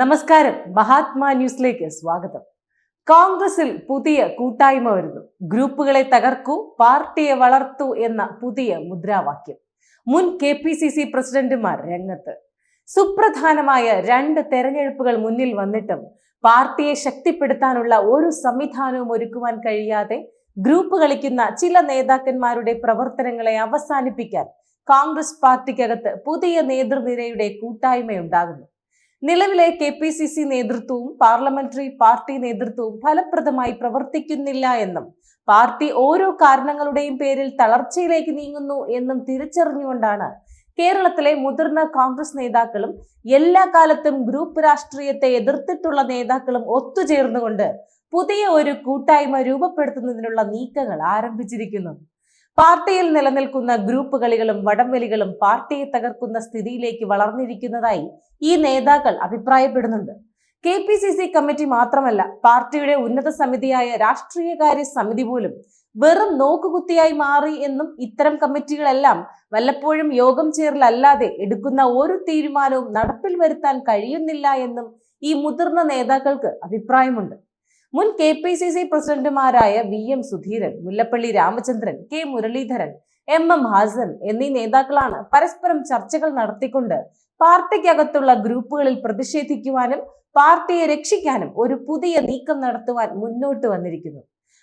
നമസ്കാരം. മഹാത്മാ ന്യൂസിലേക്ക് സ്വാഗതം. കോൺഗ്രസിൽ പുതിയ കൂട്ടായ്മ വരുന്നു. ഗ്രൂപ്പുകളെ തകർക്കൂ പാർട്ടിയെ വളർത്തൂ എന്ന പുതിയ മുദ്രാവാക്യം. മുൻ കെ പി സി സി പ്രസിഡന്റുമാർ രംഗത്ത്. സുപ്രധാനമായ രണ്ട് തെരഞ്ഞെടുപ്പുകൾ മുന്നിൽ വന്നിട്ടും പാർട്ടിയെ ശക്തിപ്പെടുത്താനുള്ള ഒരു സംവിധാനവും ഒരുക്കുവാൻ കഴിയാതെ ഗ്രൂപ്പ് കളിക്കുന്ന ചില നേതാക്കന്മാരുടെ പ്രവർത്തനങ്ങളെ അവസാനിപ്പിക്കാൻ കോൺഗ്രസ് പാർട്ടിക്കകത്ത് പുതിയ നേതൃനിരയുടെ കൂട്ടായ്മയുണ്ടാകുന്നു. നിലവിലെ കെ പി സി സി നേതൃത്വവും പാർലമെന്ററി പാർട്ടി നേതൃത്വവും ഫലപ്രദമായി പ്രവർത്തിക്കുന്നില്ല എന്നും പാർട്ടി ഓരോ കാരണങ്ങളുടെയും പേരിൽ തളർച്ചയിലേക്ക് നീങ്ങുന്നു എന്നും തിരിച്ചറിഞ്ഞുകൊണ്ടാണ് കേരളത്തിലെ മുതിർന്ന കോൺഗ്രസ് നേതാക്കളും എല്ലാ കാലത്തും ഗ്രൂപ്പ് രാഷ്ട്രീയത്തെ എതിർത്തിട്ടുള്ള നേതാക്കളും ഒത്തുചേർന്നുകൊണ്ട് പുതിയ ഒരു കൂട്ടായ്മ രൂപപ്പെടുത്തുന്നതിനുള്ള നീക്കങ്ങൾ ആരംഭിച്ചിരിക്കുന്നത് പാർട്ടിയിൽ നിലനിൽക്കുന്ന ഗ്രൂപ്പ് കളികളും വടംവലികളും പാർട്ടിയെ തകർക്കുന്ന സ്ഥിതിയിലേക്ക് വളർന്നിരിക്കുന്നതായി ഈ നേതാക്കൾ അഭിപ്രായപ്പെടുന്നുണ്ട്. K P C C committee മാത്രമല്ല പാർട്ടിയുടെ ഉന്നത സമിതിയായ രാഷ്ട്രീയകാര്യ സമിതി പോലും വെറും നോക്കുകുത്തിയായി മാറി എന്നും ഇത്തരം കമ്മിറ്റികളെല്ലാം വല്ലപ്പോഴും യോഗം ചേരലല്ലാതെ എടുക്കുന്ന ഒരു തീരുമാനവും നടപ്പിൽ വരുത്താൻ കഴിയുന്നില്ല എന്നും ഈ മുതിർന്ന നേതാക്കൾക്ക് അഭിപ്രായമുണ്ട്. മുൻ കെ പി സി സി പ്രസിഡന്റുമാരായ V M Sudheeran Mullappally Ramachandran K Muraleedharan M M Hassan എന്നീ നേതാക്കളാണ് പരസ്പരം ചർച്ചകൾ നടത്തിക്കൊണ്ട് പാർട്ടിക്കകത്തുള്ള ഗ്രൂപ്പുകളിൽ പ്രതിഷേധിക്കുവാനും പാർട്ടിയെ രക്ഷിക്കാനും ഒരു പുതിയ നീക്കം നടത്തുവാൻ മുന്നോട്ട് വന്നിരിക്കുന്നു.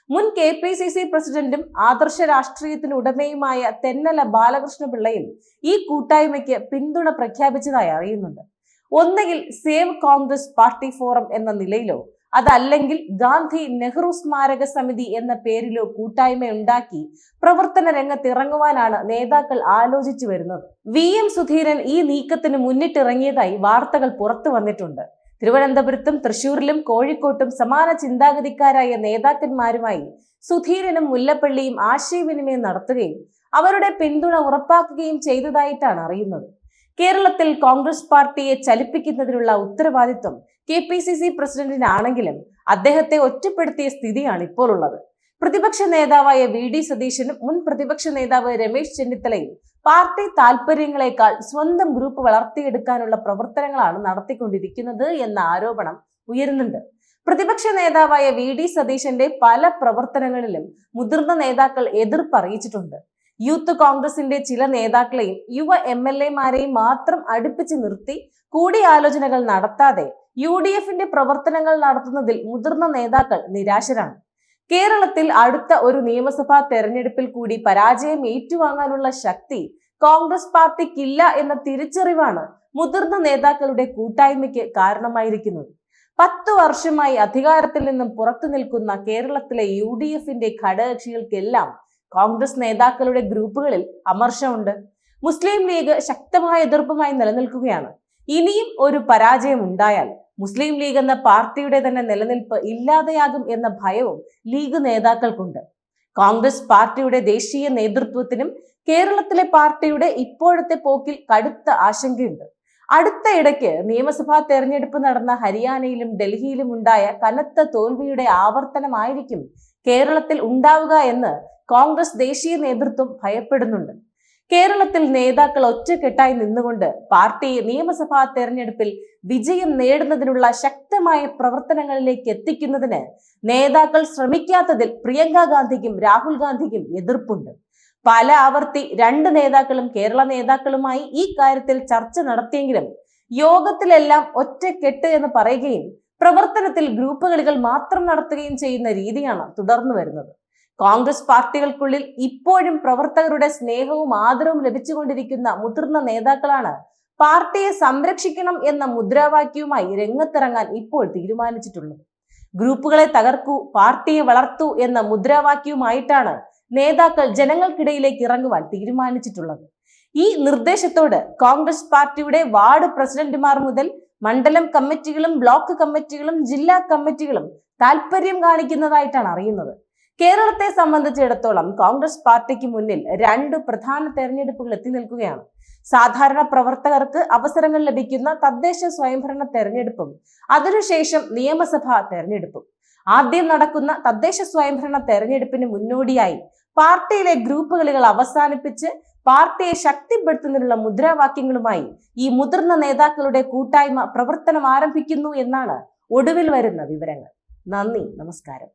മുൻ കെ പി സി സി പ്രസിഡന്റും ആദർശ രാഷ്ട്രീയത്തിനുടമയുമായ തെന്നല ബാലകൃഷ്ണ പിള്ളയും ഈ കൂട്ടായ്മയ്ക്ക് പിന്തുണ പ്രഖ്യാപിച്ചതായി അറിയുന്നുണ്ട്. ഒന്നുകിൽ സേവ് കോൺഗ്രസ് പാർട്ടി ഫോറം എന്ന നിലയിലോ അതല്ലെങ്കിൽ ഗാന്ധി നെഹ്റു സ്മാരക സമിതി എന്ന പേരിലോ കൂട്ടായ്മ ഉണ്ടാക്കി പ്രവർത്തന രംഗത്ത് ഇറങ്ങുവാനാണ് നേതാക്കൾ ആലോചിച്ചു വരുന്നത്. വി. എം. സുധീരൻ ഈ നീക്കത്തിന് മുന്നിട്ടിറങ്ങിയതായി വാർത്തകൾ പുറത്തു വന്നിട്ടുണ്ട്. തിരുവനന്തപുരത്തും തൃശൂരിലും കോഴിക്കോട്ടും സമാന ചിന്താഗതിക്കാരായ നേതാക്കന്മാരുമായി സുധീരനും മുല്ലപ്പള്ളിയും ആശയവിനിമയം നടത്തുകയും അവരുടെ പിന്തുണ ഉറപ്പാക്കുകയും ചെയ്തതായിട്ടാണ് അറിയുന്നത്. കേരളത്തിൽ കോൺഗ്രസ് പാർട്ടിയെ ചലിപ്പിക്കുന്നതിനുള്ള ഉത്തരവാദിത്വം കെ പി സി സി പ്രസിഡന്റിനാണെങ്കിലും അദ്ദേഹത്തെ ഒറ്റപ്പെടുത്തിയ സ്ഥിതിയാണ് ഇപ്പോൾ ഉള്ളത് പ്രതിപക്ഷ നേതാവായ വി ഡി സതീശനും മുൻ പ്രതിപക്ഷ നേതാവ് രമേശ് ചെന്നിത്തലയും പാർട്ടി താൽപര്യങ്ങളെക്കാൾ സ്വന്തം ഗ്രൂപ്പ് വളർത്തിയെടുക്കാനുള്ള പ്രവർത്തനങ്ങളാണ് നടത്തിക്കൊണ്ടിരിക്കുന്നത് എന്ന ആരോപണം ഉയരുന്നുണ്ട്. പ്രതിപക്ഷ നേതാവായ വി ഡി സതീശന്റെ പല പ്രവർത്തനങ്ങളിലും മുതിർന്ന നേതാക്കൾ എതിർപ്പ് അറിയിച്ചിട്ടുണ്ട് യൂത്ത് കോൺഗ്രസിന്റെ ചില നേതാക്കളെയും യുവ എം എൽ എമാരെയും മാത്രം അടുപ്പിച്ച് നിർത്തി കൂടിയാലോചനകൾ നടത്താതെ യു ഡി എഫിന്റെ പ്രവർത്തനങ്ങൾ നടത്തുന്നതിൽ മുതിർന്ന നേതാക്കൾ നിരാശരാണ്. കേരളത്തിൽ അടുത്ത ഒരു നിയമസഭാ തെരഞ്ഞെടുപ്പിൽ കൂടി പരാജയം ഏറ്റുവാങ്ങാനുള്ള ശക്തി കോൺഗ്രസ് പാർട്ടിക്കില്ല എന്ന തിരിച്ചറിവാണ് മുതിർന്ന നേതാക്കളുടെ കൂട്ടായ്മയ്ക്ക് കാരണമായിരിക്കുന്നത്. പത്തു വർഷമായി അധികാരത്തിൽ നിന്നും പുറത്തു നിൽക്കുന്ന കേരളത്തിലെ യു ഡി എഫിന്റെ ഘടകകക്ഷികൾക്കെല്ലാം കോൺഗ്രസ് നേതാക്കളുടെ ഗ്രൂപ്പുകളിൽ അമർഷമുണ്ട്. മുസ്ലിം ലീഗ് ശക്തമായ എതിർപ്പുമായി നിലനിൽക്കുകയാണ്. ഇനിയും ഒരു പരാജയം ഉണ്ടായാൽ മുസ്ലിം ലീഗ് എന്ന പാർട്ടിയുടെ തന്നെ നിലനിൽപ്പ് ഇല്ലാതെയാകും എന്ന ഭയവും ലീഗ് നേതാക്കൾക്കുണ്ട്. കോൺഗ്രസ് പാർട്ടിയുടെ ദേശീയ നേതൃത്വത്തിനും കേരളത്തിലെ പാർട്ടിയുടെ ഇപ്പോഴത്തെ പോക്കിൽ കടുത്ത ആശങ്കയുണ്ട്. അടുത്ത ഇടയ്ക്ക് നിയമസഭാ തെരഞ്ഞെടുപ്പ് നടന്ന ഹരിയാനയിലും ഡൽഹിയിലും ഉണ്ടായ കനത്ത തോൽവിയുടെ ആവർത്തനമായിരിക്കും കേരളത്തിൽ ഉണ്ടാവുക എന്ന് കോൺഗ്രസ് ദേശീയ നേതൃത്വം ഭയപ്പെടുന്നുണ്ട്. കേരളത്തിൽ നേതാക്കൾ ഒറ്റക്കെട്ടായി നിന്നുകൊണ്ട് പാർട്ടി നിയമസഭാ തെരഞ്ഞെടുപ്പിൽ വിജയം നേടുന്നതിനുള്ള ശക്തമായ പ്രവർത്തനങ്ങളിലേക്ക് എത്തിക്കുന്നതിന് നേതാക്കൾ ശ്രമിക്കാത്തതിൽ പ്രിയങ്ക ഗാന്ധിക്കും രാഹുൽ ഗാന്ധിക്കും എതിർപ്പുണ്ട്. പല ആവർത്തി രണ്ട് നേതാക്കളും കേരള നേതാക്കളുമായി ഈ കാര്യത്തിൽ ചർച്ച നടത്തിയെങ്കിലും യോഗത്തിലെല്ലാം ഒറ്റക്കെട്ട് എന്ന് പറയുകയും പ്രവർത്തനത്തിൽ ഗ്രൂപ്പ് കളികൾ മാത്രം നടത്തുകയും ചെയ്യുന്ന രീതിയാണ് തുടർന്നു വരുന്നത്. കോൺഗ്രസ് പാർട്ടികൾക്കുള്ളിൽ ഇപ്പോഴും പ്രവർത്തകരുടെ സ്നേഹവും ആദരവും ലഭിച്ചുകൊണ്ടിരിക്കുന്ന മുതിർന്ന നേതാക്കളാണ് പാർട്ടിയെ സംരക്ഷിക്കണം എന്ന മുദ്രാവാക്യവുമായി രംഗത്തിറങ്ങാൻ ഇപ്പോൾ തീരുമാനിച്ചിട്ടുള്ളത്. ഗ്രൂപ്പുകളെ തകർക്കൂ പാർട്ടിയെ വളർത്തൂ എന്ന മുദ്രാവാക്യവുമായിട്ടാണ് നേതാക്കൾ ജനങ്ങൾക്കിടയിലേക്ക് ഇറങ്ങുവാൻ തീരുമാനിച്ചിട്ടുള്ളത്. ഈ നിർദ്ദേശത്തോട് കോൺഗ്രസ് പാർട്ടിയുടെ വാർഡ് പ്രസിഡന്റുമാർ മുതൽ മണ്ഡലം കമ്മിറ്റികളും ബ്ലോക്ക് കമ്മിറ്റികളും ജില്ലാ കമ്മിറ്റികളും താല്പര്യം കാണിക്കുന്നതായിട്ടാണ് അറിയുന്നത്. കേരളത്തെ സംബന്ധിച്ചിടത്തോളം കോൺഗ്രസ് പാർട്ടിക്ക് മുന്നിൽ രണ്ട് പ്രധാന തെരഞ്ഞെടുപ്പുകൾ എത്തി നിൽക്കുകയാണ്. സാധാരണ പ്രവർത്തകർക്ക് അവസരങ്ങൾ ലഭിക്കുന്ന തദ്ദേശ സ്വയംഭരണ തെരഞ്ഞെടുപ്പും അതിനുശേഷം നിയമസഭാ തെരഞ്ഞെടുപ്പും. ആദ്യം നടക്കുന്ന തദ്ദേശ സ്വയംഭരണ തെരഞ്ഞെടുപ്പിന് മുന്നോടിയായി പാർട്ടിയിലെ ഗ്രൂപ്പുകളികൾ അവസാനിപ്പിച്ച് പാർട്ടിയെ ശക്തിപ്പെടുത്തുന്നതിനുള്ള മുദ്രാവാക്യങ്ങളുമായി ഈ മുതിർന്ന നേതാക്കളുടെ കൂട്ടായ്മ പ്രവർത്തനം ആരംഭിക്കുന്നു എന്നാണ് ഒടുവിൽ വരുന്ന വിവരങ്ങൾ. നന്ദി നമസ്കാരം.